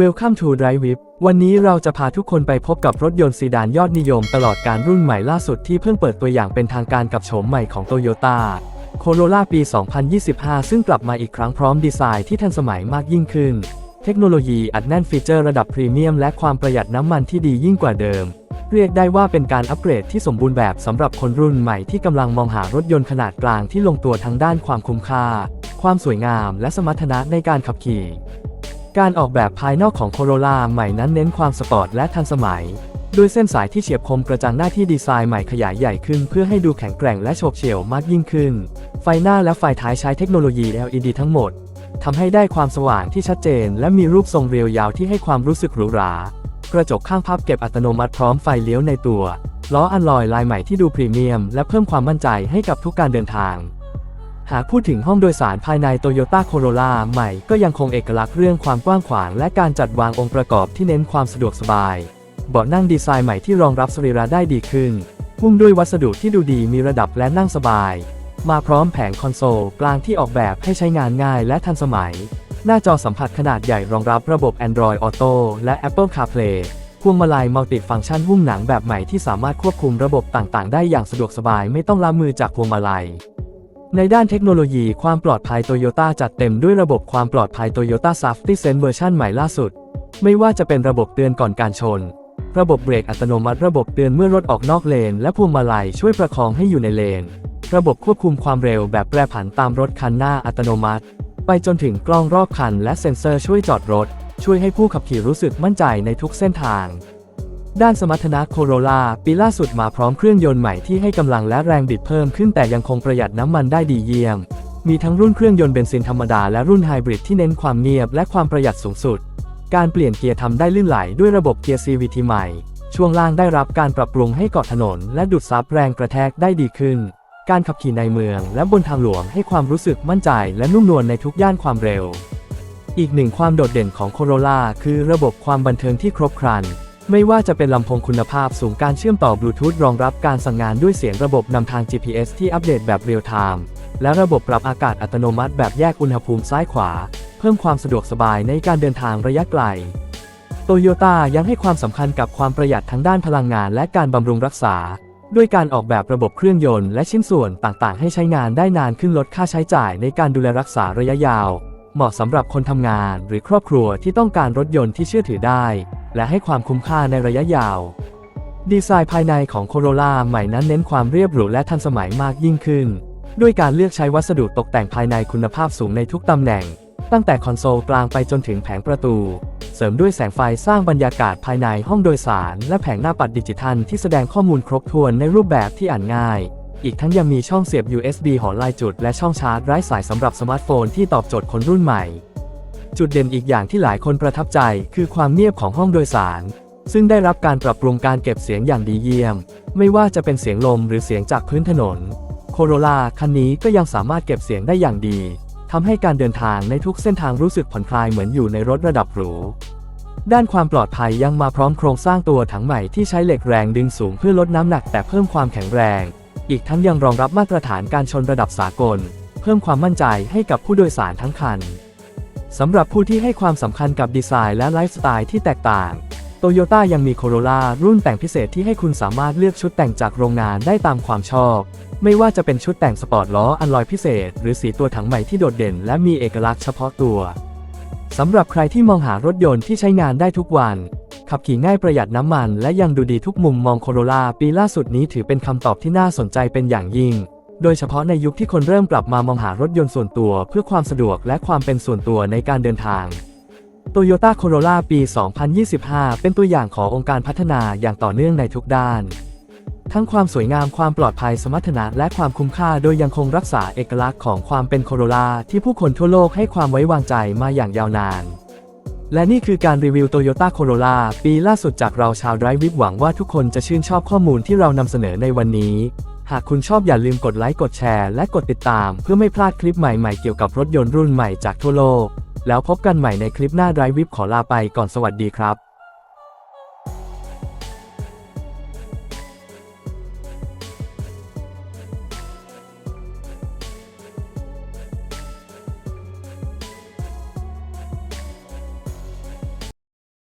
Welcome to Drive Whip วันนี้เราจะพาทุกคนไปพบกับรถยนต์ซีดานยอดนิยมตลอดการรุ่นใหม่ล่าสุดที่เพิ่งเปิดตัวอย่างเป็นทางการกับโฉมใหม่ของ Toyota Corolla ปี 2025 ซึ่งกลับมาอีกครั้งพร้อมดีไซน์ที่ทันสมัยมากยิ่งขึ้น เทคโนโลยีอัดแน่นฟีเจอร์ระดับพรีเมียมและความประหยัดน้ำมันที่ดียิ่งกว่าเดิม เรียกได้ว่าเป็นการอัปเกรดที่สมบูรณ์แบบสำหรับคนรุ่นใหม่ที่กำลังมองหารถยนต์ขนาดกลางที่ลงตัวทั้งด้านความคุ้มค่า ความสวยงาม และสมรรถนะในการขับขี่ การออกแบบภายนอกของ Corolla ใหม่นั้นเน้นความสปอร์ตและทันสมัย ด้วยเส้นสายที่เฉียบคมกระจังหน้าที่ดีไซน์ใหม่ขยายใหญ่ขึ้นเพื่อให้ดูแข็งแกร่งและโฉบเฉี่ยวมากยิ่งขึ้น ไฟหน้าและไฟท้ายใช้เทคโนโลยี LED ทั้งหมดทำให้ได้ความสว่างที่ชัดเจน และมีรูปทรงเรียวยาวที่ให้ความรู้สึกหรูหรากระจกข้างพับเก็บอัตโนมัติพร้อมไฟเลี้ยวในตัวล้ออัลลอยลายใหม่ที่ดูพรีเมียม และเพิ่มความมั่นใจให้กับทุกการเดินทาง หากพูดถึงห้องโดยสารภายใน Toyota Corolla ใหม่ก็ยังคงเอกลักษณ์เรื่องความกว้างขวาง และการจัดวางองค์ประกอบที่เน้นความสะดวกสบาย เบาะนั่งดีไซน์ใหม่ที่รองรับสรีระได้ดีขึ้นหุ้มด้วยวัสดุที่ดูดีมีระดับและนั่งสบาย มาพร้อมแผงคอนโซลกลางที่ออกแบบให้ใช้งานง่ายและทันสมัย หน้าจอสัมผัสขนาดใหญ่รองรับระบบ Android Auto และ Apple CarPlay พวงมาลัยมัลติฟังก์ชันหุ้มหนังแบบใหม่ที่สามารถควบคุมระบบต่างๆ ได้อย่างสะดวกสบายไม่ต้องล้ามือจากพวงมาลัย ในด้านเทคโนโลยีความปลอดภัยโตโยต้าจัดเต็มด้วยระบบความปลอดภัย Toyota Safety Sense เวอร์ชันใหม่ล่าสุด ไม่ว่าจะเป็นระบบเตือนก่อนการชน ระบบเบรกอัตโนมัติ ระบบเตือนเมื่อรถออกนอกเลน และพวงมาลัยช่วยประคองให้อยู่ในเลน ระบบควบคุมความเร็วแบบแปรผันตามรถคันหน้าอัตโนมัติ ไปจนถึงกล้องรอบคัน และเซ็นเซอร์ช่วยจอดรถ ช่วยให้ผู้ขับขี่รู้สึกมั่นใจในทุกเส้นทาง ด้านสมรรถนะโคโรล่าปีล่าสุดมาพร้อมเครื่องยนต์ใหม่ที่ให้กำลังและแรงบิดเพิ่มขึ้นแต่ยังคงประหยัดน้ำมันได้ดีเยี่ยม มีทั้งรุ่นเครื่องยนต์เบนซินธรรมดาและรุ่นไฮบริดที่เน้นความเงียบและความประหยัดสูงสุด การเปลี่ยนเกียร์ทำได้ลื่นไหลด้วยระบบเกียร์ CVT ใหม่ ช่วงล่างได้รับการปรับปรุงให้เกาะถนน และดูดซับแรงกระแทกได้ดีขึ้น การขับขี่ในเมือง และบนทางหลวงให้ความรู้สึกมั่นใจ และนุ่มนวลในทุกย่านความเร็ว อีกหนึ่งความโดดเด่นของ Corolla คือระบบความบันเทิงที่ครบครัน ไม่ว่าจะเป็นลำโพงคุณภาพสูงการเชื่อมต่อบลูทูธรองรับการสั่งงานด้วยเสียงระบบนำทาง GPS ที่อัปเดตแบบเรียลไทม์และระบบปรับอากาศอัตโนมัติแบบแยกอุณหภูมิซ้ายขวา เพิ่มความสะดวกสบายในการเดินทางระยะไกลโตโยต้ายังให้ความสำคัญกับความประหยัดทั้งด้านพลังงานและการบำรุงรักษา ด้วยการออกแบบระบบเครื่องยนต์และชิ้นส่วนต่างๆ ให้ใช้งานได้นานขึ้นลดค่าใช้จ่ายในการดูแลรักษาระยะยาว เหมาะสำหรับคนทำงานหรือครอบครัวที่ต้องการรถยนต์ที่เชื่อถือได้ และให้ความคุ้มค่าในระยะยาว ดีไซน์ภายในของ Corolla ใหม่นั้นเน้นความเรียบหรูและทันสมัยมากยิ่งขึ้น ด้วยการเลือกใช้วัสดุตกแต่งภายในคุณภาพสูงในทุกตำแหน่ง ตั้งแต่คอนโซลกลางไปจนถึงแผงประตู เสริมด้วยแสงไฟสร้างบรรยากาศภายในห้องโดยสาร และแผงหน้าปัดดิจิทัลที่แสดงข้อมูลครบถ้วนในรูปแบบที่อ่านง่ายอีกทั้งยังมีช่องเสียบ USB หอลายจุด และช่องชาร์จไร้สายสำหรับสมาร์ทโฟนที่ตอบโจทย์คนรุ่นใหม่ จุดเด่นอีกอย่างที่หลายคนประทับใจคือความเงียบของห้องโดยสาร ซึ่งได้รับการปรับปรุงการเก็บเสียงอย่างดีเยี่ยม ไม่ว่าจะเป็นเสียงลมหรือเสียงจากพื้นถนน โคโรล่าคันนี้ก็ยังสามารถเก็บเสียงได้อย่างดีทำให้การเดินทางในทุกเส้นทางรู้สึกผ่อนคลายเหมือนอยู่ในรถระดับหรูด้านความปลอดภัยยังมาพร้อมโครงสร้างตัวถังใหม่ที่ใช้เหล็กแรงดึงสูงเพื่อลดน้ำหนักแต่เพิ่มความแข็งแรง อีกทั้งยังรองรับมาตรฐานการชนระดับสากล เพิ่มความมั่นใจให้กับผู้โดยสารทั้งคัน สำหรับผู้ที่ให้ความสำคัญกับดีไซน์และไลฟ์สไตล์ที่แตกต่าง โตโยต้ายังมีโคโรล่ารุ่นแต่งพิเศษที่ให้คุณสามารถเลือกชุดแต่งจากโรงงานได้ตามความชอบ ไม่ว่าจะเป็นชุดแต่งสปอร์ตล้ออันลอยพิเศษ หรือสีตัวถังใหม่ที่โดดเด่น และมีเอกลักษณ์เฉพาะตัว สำหรับใครที่มองหารถยนต์ที่ใช้งานได้ทุกวัน ขับขี่ง่ายประหยัดน้ำมัน และยังดูดีทุกมุมมองโคโรล่าปีล่าสุดนี้ถือเป็นคำตอบที่น่าสนใจเป็นอย่างยิ่ง โดยเฉพาะในยุคที่คนเริ่มกลับมามองหารถยนต์ส่วนตัวเพื่อความสะดวกและความเป็นส่วนตัวในการเดินทาง Toyota Corolla ปี 2025 เป็นตัวอย่างขององค์การพัฒนาอย่างต่อเนื่องในทุกด้าน ทั้งความสวยงามความปลอดภัยสมรรถนะและความคุ้มค่าโดยยังคงรักษาเอกลักษณ์ของความเป็นโคโรล่าที่ผู้คนทั่วโลกให้ความไว้วางใจมาอย่างยาวนานและนี่คือการรีวิว Toyota Corolla ปีล่าสุดจากเราชาวไดรฟ์วิบหวังว่าทุกคนจะชื่นชอบข้อมูลที่เรานำเสนอในวันนี้ หากคุณชอบอย่าลืมกดไลค์กดแชร์และกดติดตาม เพื่อไม่พลาดคลิปใหม่ๆเกี่ยวกับรถยนต์รุ่นใหม่จากทั่วโลก แล้วพบกันใหม่ในคลิปหน้าไดรวิบขอลาไปก่อนสวัสดีครับ